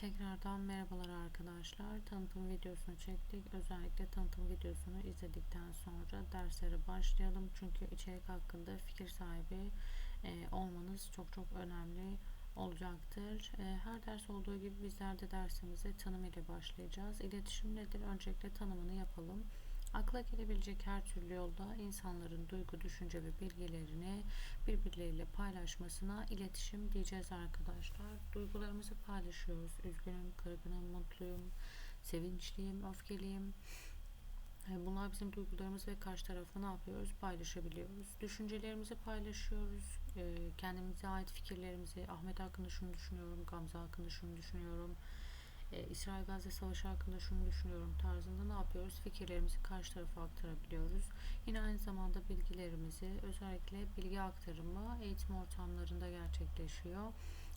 Tekrardan merhabalar arkadaşlar. Tanıtım videosunu çektik. Özellikle tanıtım videosunu izledikten sonra derslere başlayalım. Çünkü içerik hakkında fikir sahibi e, olmanız çok çok önemli olacaktır. E, her ders olduğu gibi bizler de dersimize tanım ile başlayacağız. İletişim nedir? Öncelikle tanımını yapalım. Akla gelebilecek her türlü yolda insanların duygu, düşünce ve bilgilerini birbirleriyle paylaşmasına iletişim diyeceğiz arkadaşlar. Duygularımızı paylaşıyoruz. Üzgünüm, kırgınım, mutluyum, sevinçliyim, öfkeliyim. E, bunlar bizim duygularımız ve karşı tarafla ne yapıyoruz? Paylaşabiliyoruz. Düşüncelerimizi paylaşıyoruz. E, kendimize ait fikirlerimizi, Ahmet hakkında şunu düşünüyorum, Gamze hakkında şunu düşünüyorum e, İsrail Gazze Savaşı hakkında şunu düşünüyorum tarzında ne yapıyoruz? Fikirlerimizi karşı tarafa aktarabiliyoruz. Yine aynı zamanda bilgilerimizi özellikle bilgi aktarımı eğitim ortamlarında gerçekleşiyor.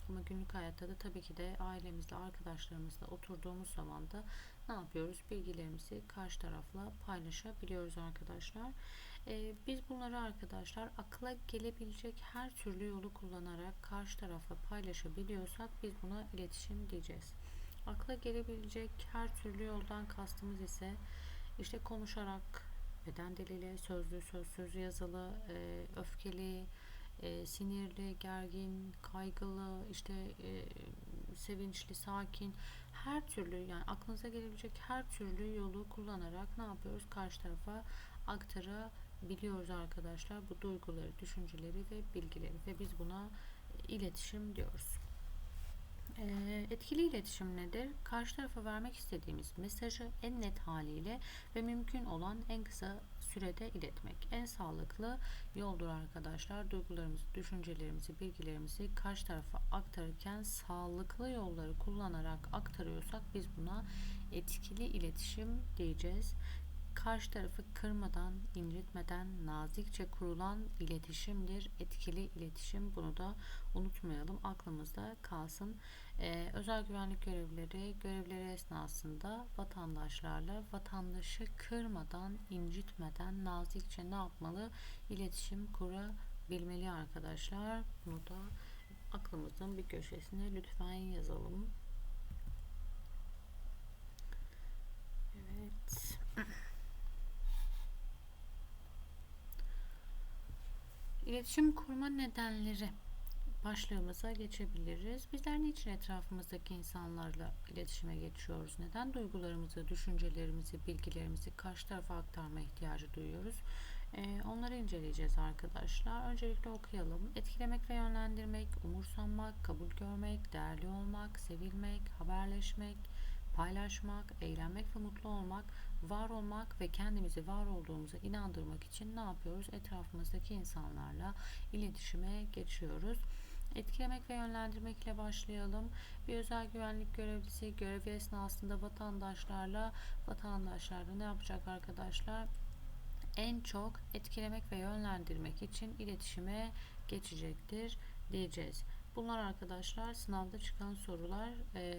Ama günlük hayatta da tabii ki de ailemizle, arkadaşlarımızla oturduğumuz zaman da ne yapıyoruz? Bilgilerimizi karşı tarafla paylaşabiliyoruz arkadaşlar. Ee, biz bunları arkadaşlar akla gelebilecek her türlü yolu kullanarak karşı tarafa paylaşabiliyorsak biz buna iletişim diyeceğiz. Akla gelebilecek her türlü yoldan kastımız ise işte konuşarak, beden diliyle, sözlü, sözsüz, yazılı, e, öfkeli, e, sinirli, gergin, kaygılı, işte e, sevinçli, sakin, her türlü yani aklınıza gelebilecek her türlü yolu kullanarak ne yapıyoruz? Karşı tarafa aktarabiliyoruz arkadaşlar bu duyguları, düşünceleri ve bilgileri ve biz buna iletişim diyoruz. Ee, etkili iletişim nedir? Karşı tarafa vermek istediğimiz mesajı en net haliyle ve mümkün olan en kısa sürede iletmek. En sağlıklı yoldur arkadaşlar. Duygularımızı, düşüncelerimizi, bilgilerimizi karşı tarafa aktarırken sağlıklı yolları kullanarak aktarıyorsak biz buna etkili iletişim diyeceğiz karşı tarafı kırmadan, incitmeden nazikçe kurulan iletişimdir. Etkili iletişim bunu da unutmayalım. Aklımızda kalsın. Ee, özel güvenlik görevlileri görevleri esnasında vatandaşlarla vatandaşı kırmadan, incitmeden nazikçe ne yapmalı? İletişim kurabilmeli arkadaşlar. Bunu da aklımızın bir köşesine lütfen yazalım. Evet. İletişim kurma nedenleri başlığımıza geçebiliriz. Bizler niçin etrafımızdaki insanlarla iletişime geçiyoruz? Neden duygularımızı, düşüncelerimizi, bilgilerimizi karşı tarafa aktarma ihtiyacı duyuyoruz? Ee, onları inceleyeceğiz arkadaşlar. Öncelikle okuyalım. Etkilemek ve yönlendirmek, umursanmak, kabul görmek, değerli olmak, sevilmek, haberleşmek, paylaşmak, eğlenmek ve mutlu olmak, var olmak ve kendimizi var olduğumuza inandırmak için ne yapıyoruz? Etrafımızdaki insanlarla iletişime geçiyoruz. Etkilemek ve yönlendirmek ile başlayalım. Bir özel güvenlik görevlisi görevi esnasında vatandaşlarla vatandaşlarla ne yapacak arkadaşlar? En çok etkilemek ve yönlendirmek için iletişime geçecektir diyeceğiz. Bunlar arkadaşlar sınavda çıkan sorular e,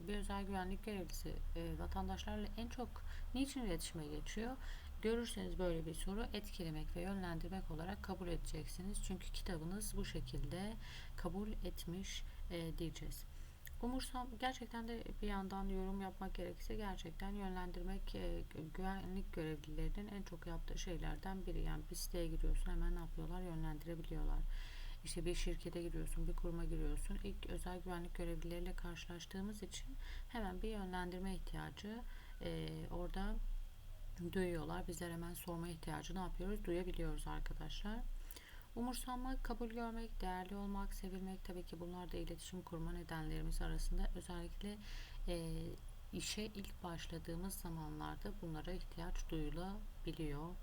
bir özel güvenlik görevlisi e, vatandaşlarla en çok niçin iletişime geçiyor? Görürseniz böyle bir soru etkilemek ve yönlendirmek olarak kabul edeceksiniz. Çünkü kitabınız bu şekilde kabul etmiş e, diyeceğiz. Umursam gerçekten de bir yandan yorum yapmak gerekirse gerçekten yönlendirmek e, güvenlik görevlilerinin en çok yaptığı şeylerden biri. Yani bir siteye giriyorsun hemen ne yapıyorlar yönlendirebiliyorlar işte bir şirkete giriyorsun, bir kuruma giriyorsun. İlk özel güvenlik görevlileriyle karşılaştığımız için hemen bir yönlendirme ihtiyacı e, orada duyuyorlar. Bizler hemen sorma ihtiyacı ne yapıyoruz? Duyabiliyoruz arkadaşlar. Umursanmak, kabul görmek, değerli olmak, sevilmek tabii ki bunlar da iletişim kurma nedenlerimiz arasında. Özellikle e, işe ilk başladığımız zamanlarda bunlara ihtiyaç duyulabiliyor.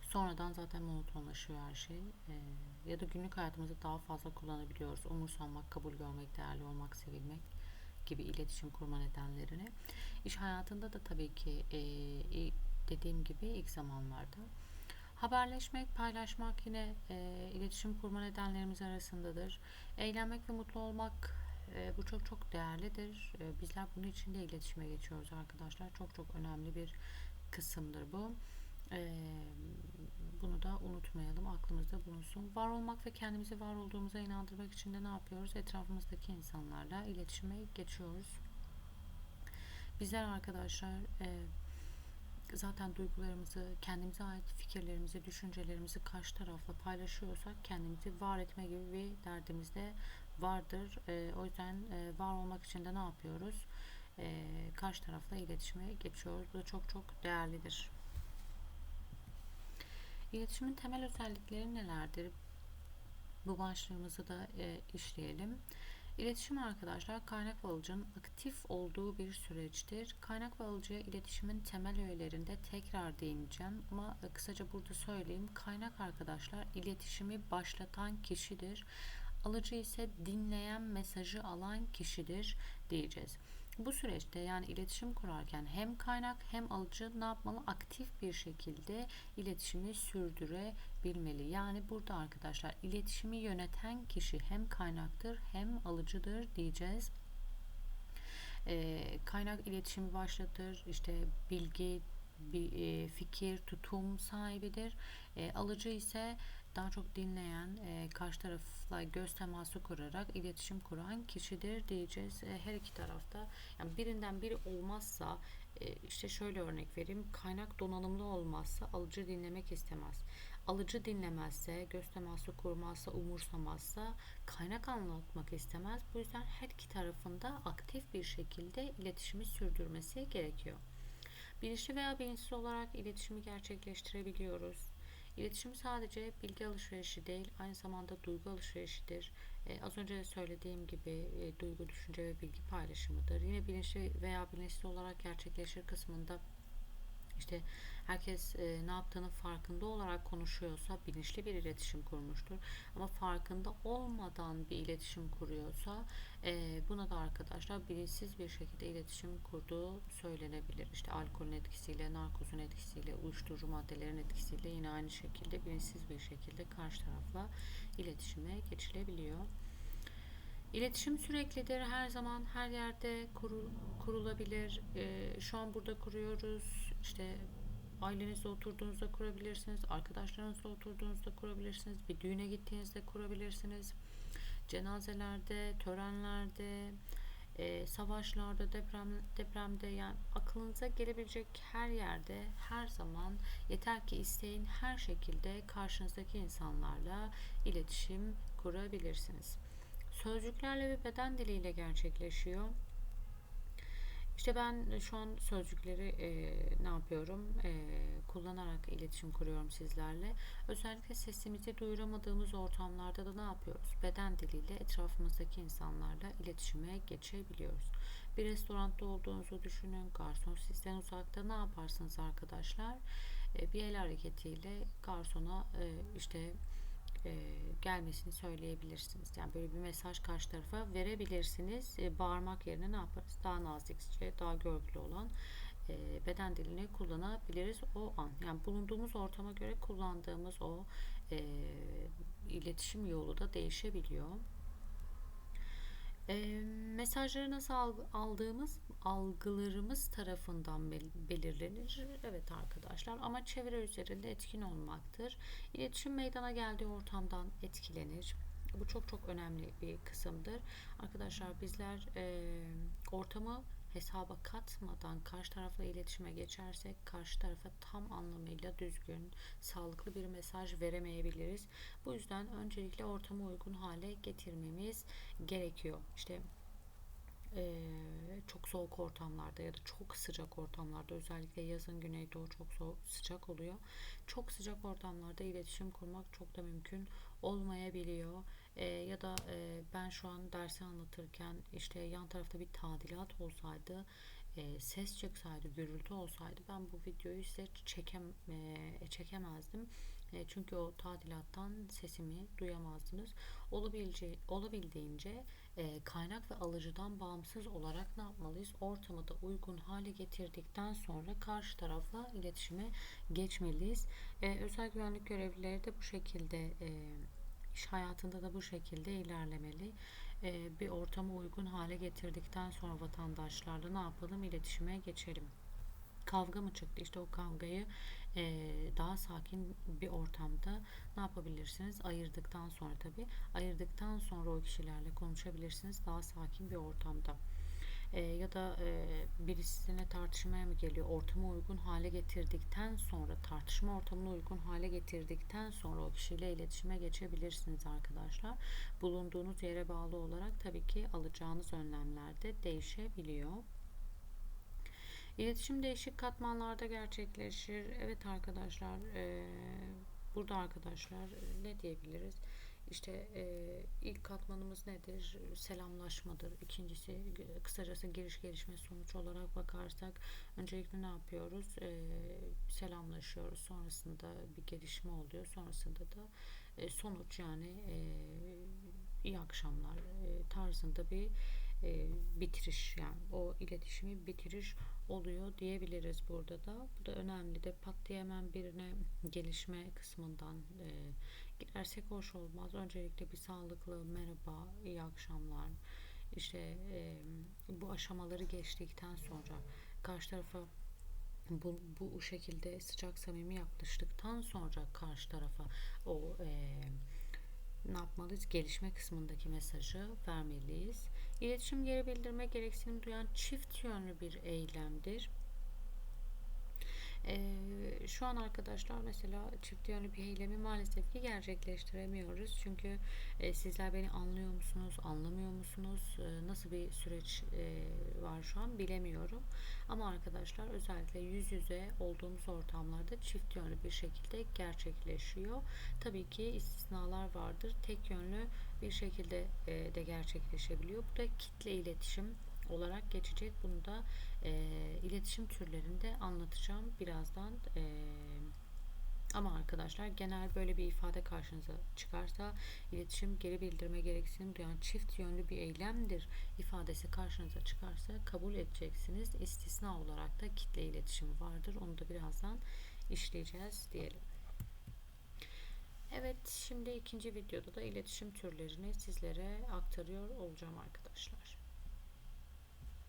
Sonradan zaten monotonlaşıyor her şey. Ee, ya da günlük hayatımızda daha fazla kullanabiliyoruz. Umursanmak, kabul görmek, değerli olmak, sevilmek gibi iletişim kurma nedenlerini. İş hayatında da tabii ki e, dediğim gibi ilk zamanlarda. Haberleşmek, paylaşmak yine e, iletişim kurma nedenlerimiz arasındadır. Eğlenmek ve mutlu olmak e, bu çok çok değerlidir. E, bizler bunun için de iletişime geçiyoruz arkadaşlar. Çok çok önemli bir kısımdır bu. Ee, bunu da unutmayalım, aklımızda bulunsun. Var olmak ve kendimizi var olduğumuza inandırmak için de ne yapıyoruz? Etrafımızdaki insanlarla iletişime geçiyoruz. Bizler arkadaşlar e, zaten duygularımızı, kendimize ait fikirlerimizi, düşüncelerimizi karşı tarafla paylaşıyorsak kendimizi var etme gibi bir derdimiz de vardır. E, o yüzden e, var olmak için de ne yapıyoruz? E, karşı tarafla iletişime geçiyoruz. Bu da çok çok değerlidir. İletişimin temel özellikleri nelerdir? Bu başlığımızı da e, işleyelim. İletişim arkadaşlar kaynak alıcının aktif olduğu bir süreçtir. Kaynak ve alıcıya iletişimin temel öğelerinde tekrar değineceğim ama kısaca burada söyleyeyim. Kaynak arkadaşlar iletişimi başlatan kişidir. Alıcı ise dinleyen mesajı alan kişidir diyeceğiz. Bu süreçte yani iletişim kurarken hem kaynak hem alıcı ne yapmalı? Aktif bir şekilde iletişimi sürdürebilmeli. Yani burada arkadaşlar iletişimi yöneten kişi hem kaynaktır hem alıcıdır diyeceğiz. Ee, kaynak iletişimi başlatır. İşte bilgi, bir e, fikir, tutum sahibidir. E, alıcı ise daha çok dinleyen, e, karşı tarafla göz teması kurarak iletişim kuran kişidir diyeceğiz. E, her iki tarafta yani birinden biri olmazsa e, işte şöyle örnek vereyim. Kaynak donanımlı olmazsa alıcı dinlemek istemez. Alıcı dinlemezse, göz teması kurmazsa, umursamazsa kaynak anlatmak istemez. Bu yüzden her iki tarafında aktif bir şekilde iletişimi sürdürmesi gerekiyor. Bilinçli veya bilinçsiz olarak iletişimi gerçekleştirebiliyoruz. İletişim sadece bilgi alışverişi değil, aynı zamanda duygu alışverişidir. Ee, az önce de söylediğim gibi e, duygu, düşünce ve bilgi paylaşımıdır. Yine bilinçli veya bilinçsiz olarak gerçekleşir kısmında işte herkes e, ne yaptığının farkında olarak konuşuyorsa bilinçli bir iletişim kurmuştur. Ama farkında olmadan bir iletişim kuruyorsa e, buna da arkadaşlar bilinçsiz bir şekilde iletişim kurduğu söylenebilir. İşte alkolün etkisiyle, narkozun etkisiyle, uyuşturucu maddelerin etkisiyle yine aynı şekilde bilinçsiz bir şekilde karşı tarafla iletişime geçilebiliyor. İletişim süreklidir. Her zaman her yerde kurul, kurulabilir. Ee, şu an burada kuruyoruz. İşte ailenizle oturduğunuzda kurabilirsiniz. Arkadaşlarınızla oturduğunuzda kurabilirsiniz. Bir düğüne gittiğinizde kurabilirsiniz. Cenazelerde, törenlerde, e, savaşlarda, deprem, depremde yani aklınıza gelebilecek her yerde, her zaman yeter ki isteyin her şekilde karşınızdaki insanlarla iletişim kurabilirsiniz. Sözcüklerle ve beden diliyle gerçekleşiyor. İşte ben şu an sözcükleri e, ne yapıyorum? E, kullanarak iletişim kuruyorum sizlerle. Özellikle sesimizi duyuramadığımız ortamlarda da ne yapıyoruz? Beden diliyle etrafımızdaki insanlarla iletişime geçebiliyoruz. Bir restoranda olduğunuzu düşünün. Garson sizden uzakta ne yaparsınız arkadaşlar? E, bir el hareketiyle garsona e, işte e, gelmesini söyleyebilirsiniz. Yani böyle bir mesaj karşı tarafa verebilirsiniz. E, bağırmak yerine ne yaparız? Daha nazikçe, daha görgülü olan e, beden dilini kullanabiliriz o an. Yani bulunduğumuz ortama göre kullandığımız o e, iletişim yolu da değişebiliyor. E, mesajları nasıl aldığımız algılarımız tarafından belirlenir. Evet arkadaşlar ama çevre üzerinde etkin olmaktır. İletişim meydana geldiği ortamdan etkilenir. Bu çok çok önemli bir kısımdır. Arkadaşlar bizler e, ortamı hesaba katmadan karşı tarafla iletişime geçersek karşı tarafa tam anlamıyla düzgün, sağlıklı bir mesaj veremeyebiliriz. Bu yüzden öncelikle ortamı uygun hale getirmemiz gerekiyor. İşte ee, çok soğuk ortamlarda ya da çok sıcak ortamlarda özellikle yazın güneydoğu çok soğuk, sıcak oluyor. Çok sıcak ortamlarda iletişim kurmak çok da mümkün olmayabiliyor. E, ya da e, ben şu an dersi anlatırken işte yan tarafta bir tadilat olsaydı e, ses çıksaydı, gürültü olsaydı ben bu videoyu size çekem, e, çekemezdim. E, çünkü o tadilattan sesimi duyamazdınız. Olabilce, olabildiğince e, kaynak ve alıcıdan bağımsız olarak ne yapmalıyız? Ortamı da uygun hale getirdikten sonra karşı tarafla iletişime geçmeliyiz. E, özel güvenlik görevlileri de bu şekilde e, iş hayatında da bu şekilde ilerlemeli. E, bir ortamı uygun hale getirdikten sonra vatandaşlarla ne yapalım? İletişime geçelim. kavga mı çıktı? İşte o kavgayı e, daha sakin bir ortamda ne yapabilirsiniz? Ayırdıktan sonra tabii ayırdıktan sonra o kişilerle konuşabilirsiniz daha sakin bir ortamda. E, ya da e, birisine tartışmaya mı geliyor? Ortama uygun hale getirdikten sonra tartışma ortamına uygun hale getirdikten sonra o kişiyle iletişime geçebilirsiniz arkadaşlar. Bulunduğunuz yere bağlı olarak tabii ki alacağınız önlemler de değişebiliyor. İletişim değişik katmanlarda gerçekleşir. Evet arkadaşlar, e, burada arkadaşlar ne diyebiliriz? İşte e, ilk katmanımız nedir? Selamlaşmadır. İkincisi kısacası giriş gelişme sonuç olarak bakarsak öncelikle ne yapıyoruz? E, selamlaşıyoruz. Sonrasında bir gelişme oluyor. Sonrasında da e, sonuç yani e, iyi akşamlar e, tarzında bir e, bitiriş yani o iletişimi bitiriş oluyor diyebiliriz burada da. Bu da önemli de pat diye hemen birine gelişme kısmından e, girersek hoş olmaz. Öncelikle bir sağlıklı merhaba, iyi akşamlar. İşte e, bu aşamaları geçtikten sonra karşı tarafa bu, bu şekilde sıcak samimi yaklaştıktan sonra karşı tarafa o e, ne yapmalıyız? Gelişme kısmındaki mesajı vermeliyiz. İletişim geri bildirme gereksinim duyan çift yönlü bir eylemdir. Ee, şu an arkadaşlar mesela çift yönlü bir eylemi maalesef ki gerçekleştiremiyoruz. Çünkü e, sizler beni anlıyor musunuz, anlamıyor musunuz? E, nasıl bir süreç e, var şu an bilemiyorum. Ama arkadaşlar özellikle yüz yüze olduğumuz ortamlarda çift yönlü bir şekilde gerçekleşiyor. Tabii ki istisnalar vardır. Tek yönlü bir şekilde e, de gerçekleşebiliyor. Bu da kitle iletişim olarak geçecek. Bunu da e, iletişim türlerinde anlatacağım birazdan. E, ama arkadaşlar genel böyle bir ifade karşınıza çıkarsa iletişim geri bildirme gereksinim duyan çift yönlü bir eylemdir ifadesi karşınıza çıkarsa kabul edeceksiniz. İstisna olarak da kitle iletişimi vardır. Onu da birazdan işleyeceğiz diyelim. Evet şimdi ikinci videoda da iletişim türlerini sizlere aktarıyor olacağım arkadaşlar.